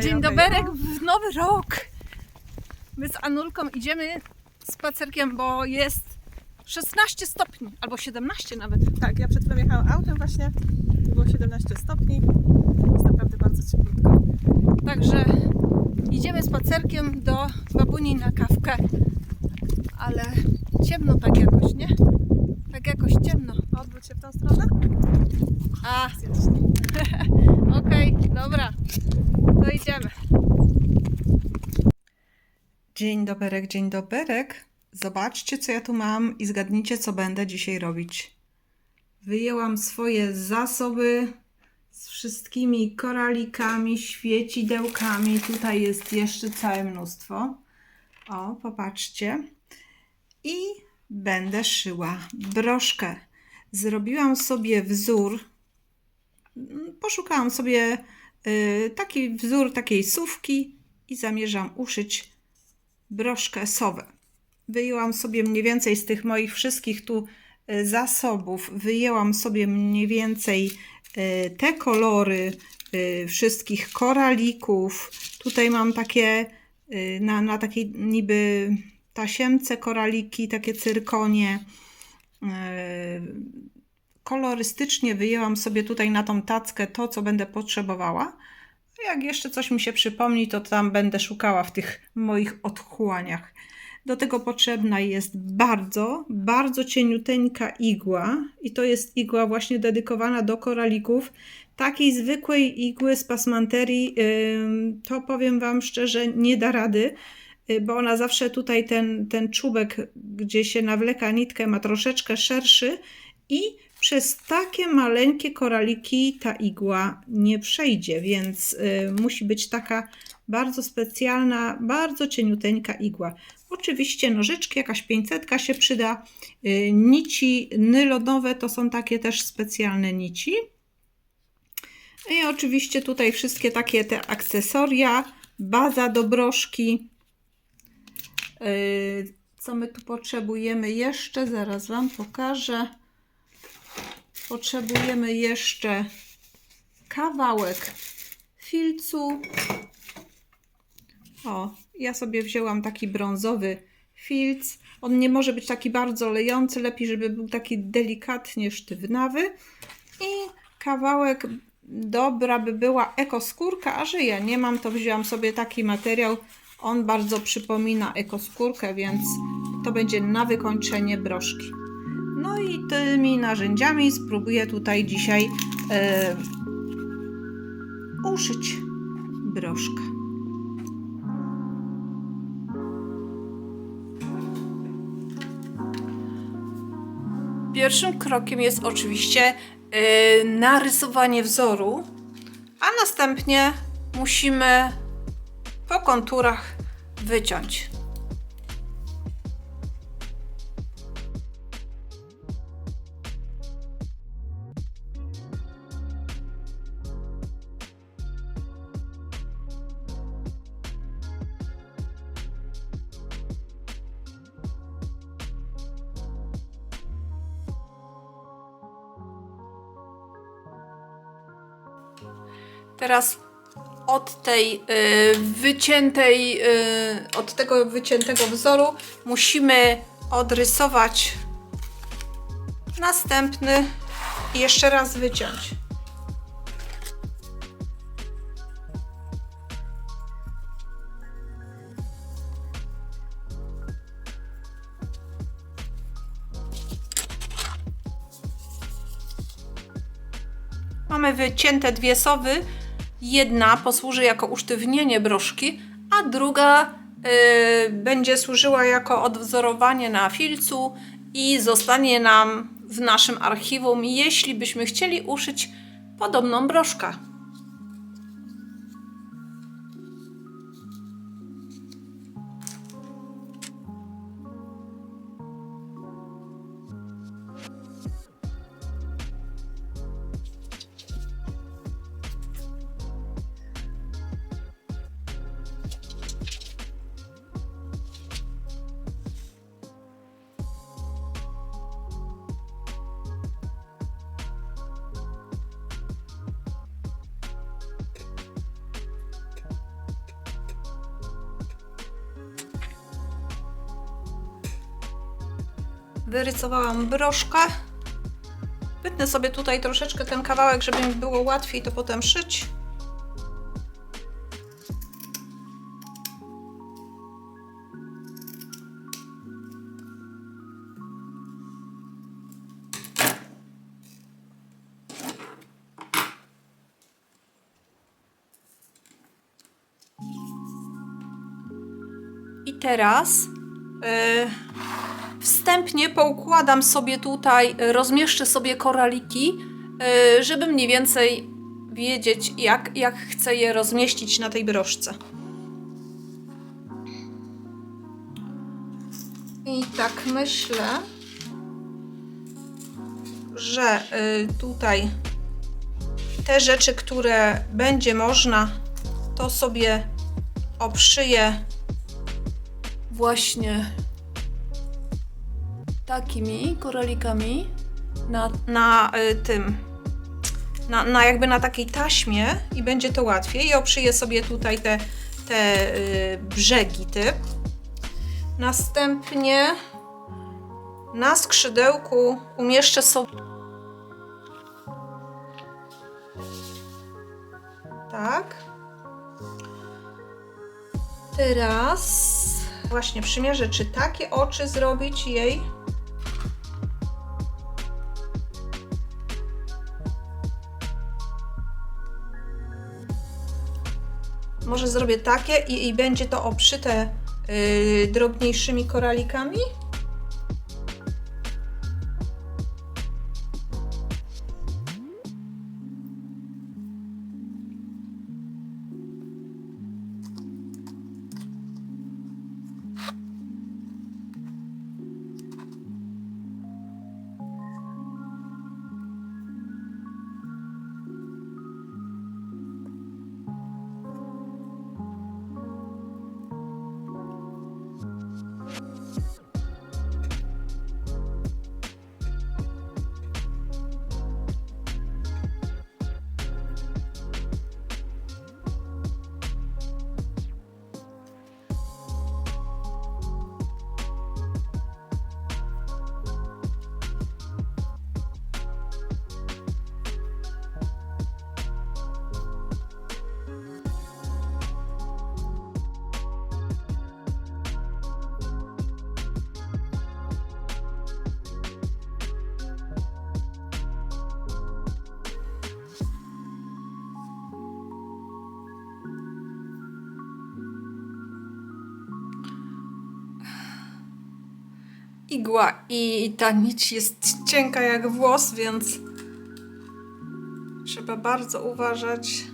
Dzień doberek w nowy rok. My z Anulką idziemy spacerkiem, bo jest 16 stopni, albo 17 nawet. Tak, ja przed chwilą jechałam autem właśnie. Było 17 stopni. Jest naprawdę bardzo cieplutko. Także idziemy spacerkiem do babuni na kawkę. Ale ciemno tak jakoś, nie? Tak jakoś ciemno. Odwróć się w tą stronę. A, okej, dobra. To idziemy. Dzień doberek, dzień doberek. Zobaczcie, co ja tu mam i zgadnijcie, co będę dzisiaj robić. Wyjęłam swoje zasoby z wszystkimi koralikami, świecidełkami. Tutaj jest jeszcze całe mnóstwo. O, popatrzcie. I będę szyła broszkę. Zrobiłam sobie wzór. Poszukałam sobie y, taki wzór takiej sówki i zamierzam uszyć broszkę sowę. Wyjęłam sobie mniej więcej z tych moich wszystkich tu e, zasobów, wyjęłam sobie mniej więcej e, te kolory wszystkich koralików. Tutaj mam takie na, na takiej niby tasiemce koraliki, takie cyrkonie. E, Kolorystycznie wyjęłam sobie tutaj na tą tackę to, co będę potrzebowała. Jak jeszcze coś mi się przypomni, to tam będę szukała w tych moich otchłaniach. Do tego potrzebna jest bardzo, bardzo cieniuteńka igła i to jest igła właśnie dedykowana do koralików. Takiej zwykłej igły z pasmanterii to powiem Wam szczerze nie da rady, bo ona zawsze tutaj ten, ten czubek, gdzie się nawleka nitkę ma troszeczkę szerszy i przez takie maleńkie koraliki ta igła nie przejdzie, więc y, musi być taka bardzo specjalna, bardzo cieniuteńka igła. Oczywiście nożyczki, jakaś pięćsetka się przyda. Y, nici nylonowe to są takie też specjalne nici. I oczywiście tutaj wszystkie takie te akcesoria, baza do broszki. Y, co my tu potrzebujemy jeszcze? Zaraz Wam pokażę. Potrzebujemy jeszcze kawałek filcu. O, ja sobie wzięłam taki brązowy filc. On nie może być taki bardzo lejący, lepiej, żeby był taki delikatnie sztywnawy. I kawałek dobra by była ekoskórka, a że ja nie mam, to wzięłam sobie taki materiał. On bardzo przypomina ekoskórkę, więc to będzie na wykończenie broszki. No i tymi narzędziami spróbuję tutaj dzisiaj e, uszyć broszkę. Pierwszym krokiem jest oczywiście yy, narysowanie wzoru, a następnie musimy po konturach wyciąć. Teraz od tej y, wyciętej, y, od tego wyciętego wzoru musimy odrysować następny i jeszcze raz wyciąć. Mamy wycięte dwie sowy. Jedna posłuży jako usztywnienie broszki, a druga y, będzie służyła jako odwzorowanie na filcu i zostanie nam w naszym archiwum, jeśli byśmy chcieli uszyć podobną broszkę. Wyrysowałam broszkę. Wytnę sobie tutaj troszeczkę ten kawałek, żeby mi było łatwiej to potem szyć. I teraz yy, wstępnie poukładam sobie tutaj, y, rozmieszczę sobie koraliki, yy, żeby mniej więcej wiedzieć, jak, jak chcę je rozmieścić na tej broszce. I tak myślę, że y, tutaj te rzeczy, które będzie można, to sobie obszyję właśnie takimi koralikami na, na y, tym, na, na jakby na takiej taśmie i będzie to łatwiej. I obszyję sobie tutaj te, te y, brzegi typ. Następnie na skrzydełku umieszczę sobie tak. Teraz właśnie przymierzę, czy takie oczy zrobić jej. Może zrobię takie i, i będzie to obszyte yy, drobniejszymi koralikami. Igła i ta nić jest cienka jak włos, więc trzeba bardzo uważać.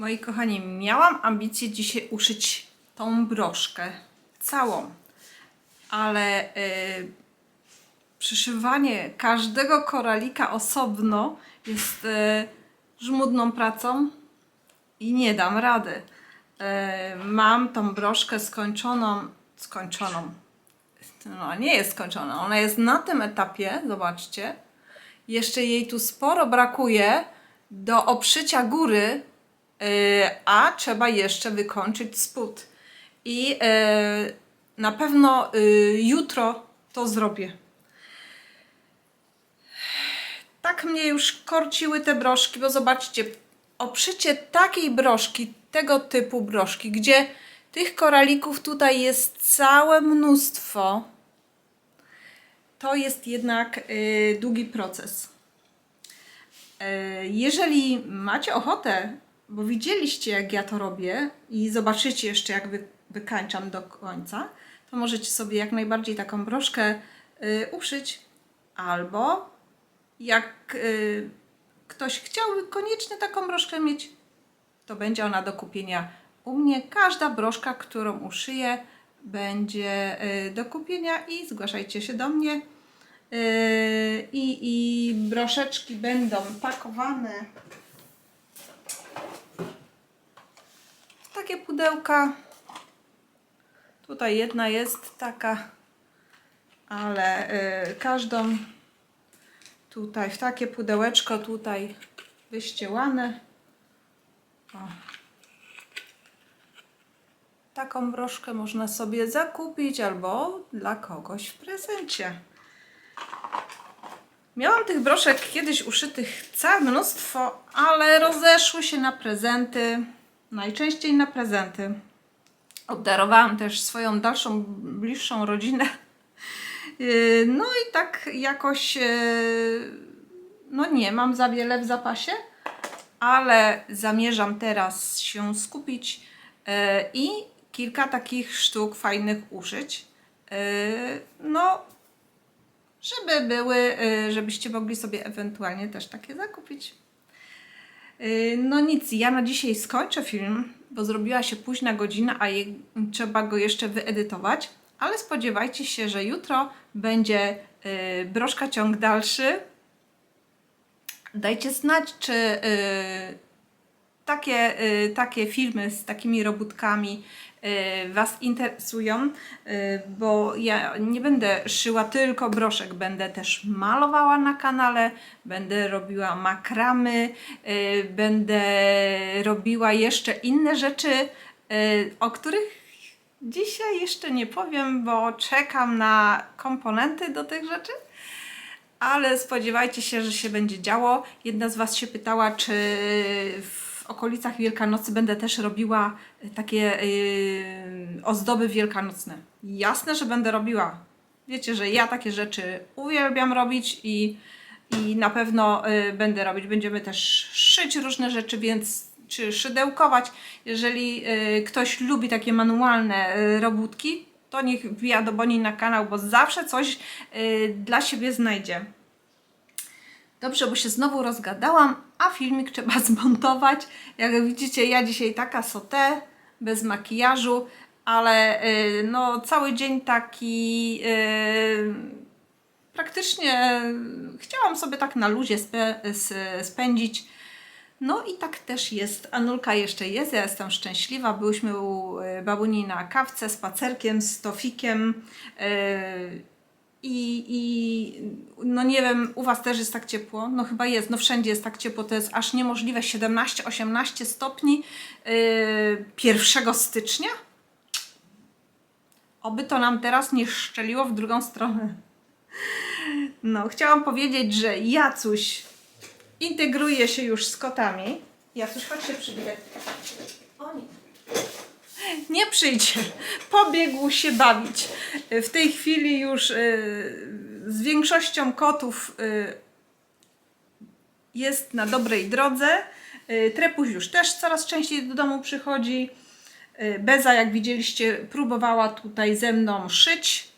Moi kochani, miałam ambicję dzisiaj uszyć tą broszkę całą, ale y, przyszywanie każdego koralika osobno jest y, żmudną pracą i nie dam rady. Y, mam tą broszkę skończoną, skończoną. No, nie jest skończona. Ona jest na tym etapie, zobaczcie. Jeszcze jej tu sporo brakuje do obszycia góry, yy, a trzeba jeszcze wykończyć spód. I yy, na pewno yy, jutro to zrobię. Tak mnie już korciły te broszki, bo zobaczcie, obszycie takiej broszki, tego typu broszki, gdzie tych koralików tutaj jest całe mnóstwo, to jest jednak y, długi proces. Jeżeli macie ochotę, bo widzieliście jak ja to robię i zobaczycie jeszcze jak wy, wykańczam do końca, to możecie sobie jak najbardziej taką broszkę y, uszyć albo jak y, ktoś chciałby koniecznie taką broszkę mieć, to będzie ona do kupienia u mnie. Każda broszka, którą uszyję, będzie y, do kupienia i zgłaszajcie się do mnie. Y, I, I broszeczki będą pakowane takie pudełka. Tutaj jedna jest taka, ale y, każdą tutaj w takie pudełeczko tutaj wyściełane. O. Taką broszkę można sobie zakupić albo dla kogoś w prezencie. Miałam tych broszek kiedyś uszytych całe mnóstwo, ale rozeszły się na prezenty. Najczęściej na prezenty. Obdarowałam też swoją dalszą, bliższą rodzinę. Yy, No i tak jakoś, yy, no nie mam za wiele w zapasie, ale zamierzam teraz się skupić yy, i kilka takich sztuk fajnych. Yy, No, żeby były, żebyście mogli sobie ewentualnie też takie zakupić. Yy, No nic, ja na dzisiaj skończę film, bo zrobiła się późna godzina, a je, trzeba go jeszcze wyedytować. Ale spodziewajcie się, że jutro będzie yy, broszka ciąg dalszy. Dajcie znać, czy yy, takie, yy, takie filmy z takimi robótkami Was interesują, yy, bo ja nie będę szyła tylko broszek, będę też malowała na kanale, będę robiła makramy, yy, będę robiła jeszcze inne rzeczy, o których dzisiaj jeszcze nie powiem, bo czekam na komponenty do tych rzeczy ale spodziewajcie się, że się będzie działo. Jedna z Was się pytała, czy w okolicach Wielkanocy będę też robiła takie yy, ozdoby wielkanocne. Jasne, że będę robiła. Wiecie, że ja takie rzeczy uwielbiam robić i, i na pewno yy, będę robić. Będziemy też szyć różne rzeczy, więc czy szydełkować. Jeżeli yy, ktoś lubi takie manualne yy, robótki, to niech wbija do Boni na kanał, bo zawsze coś yy, dla siebie znajdzie. Dobrze, bo się znowu rozgadałam, a filmik trzeba zmontować. Jak widzicie, ja dzisiaj taka sotę, bez makijażu, ale yy, no cały dzień taki yy, praktycznie chciałam sobie tak na luzie spe, spędzić. No i tak też jest. Anulka jeszcze jest, ja jestem szczęśliwa. Byłyśmy u y, babuni na kawce, spacerkiem z Tofikiem. y, I, I no nie wiem, u Was też jest tak ciepło? No chyba jest, no wszędzie jest tak ciepło, to jest aż niemożliwe 17-18 stopni yy, 1 stycznia. Oby to nam teraz nie szczeliło w drugą stronę. No, chciałam powiedzieć, że Jacuś integruje się już z kotami. Jacuś, chodź się przybierać. O nie. Przyjdzie. Pobiegł się bawić. W tej chwili już y, z większością kotów y, jest na dobrej drodze. Y, Trepuś już też coraz częściej do domu przychodzi. Beza, jak widzieliście, próbowała tutaj ze mną szyć.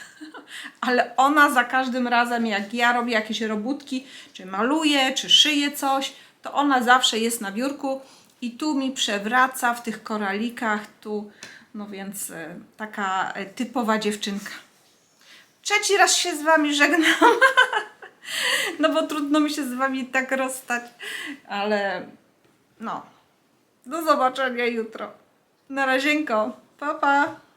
Ale ona za każdym razem, jak ja robię jakieś robótki, czy maluję, czy szyję coś, to ona zawsze jest na biurku I tu mi przewraca w tych koralikach, tu, no więc e, taka e, typowa dziewczynka. Trzeci raz się z Wami żegnam. No bo trudno mi się z Wami tak rozstać, ale no. Do zobaczenia jutro. Na razienko. Pa, pa.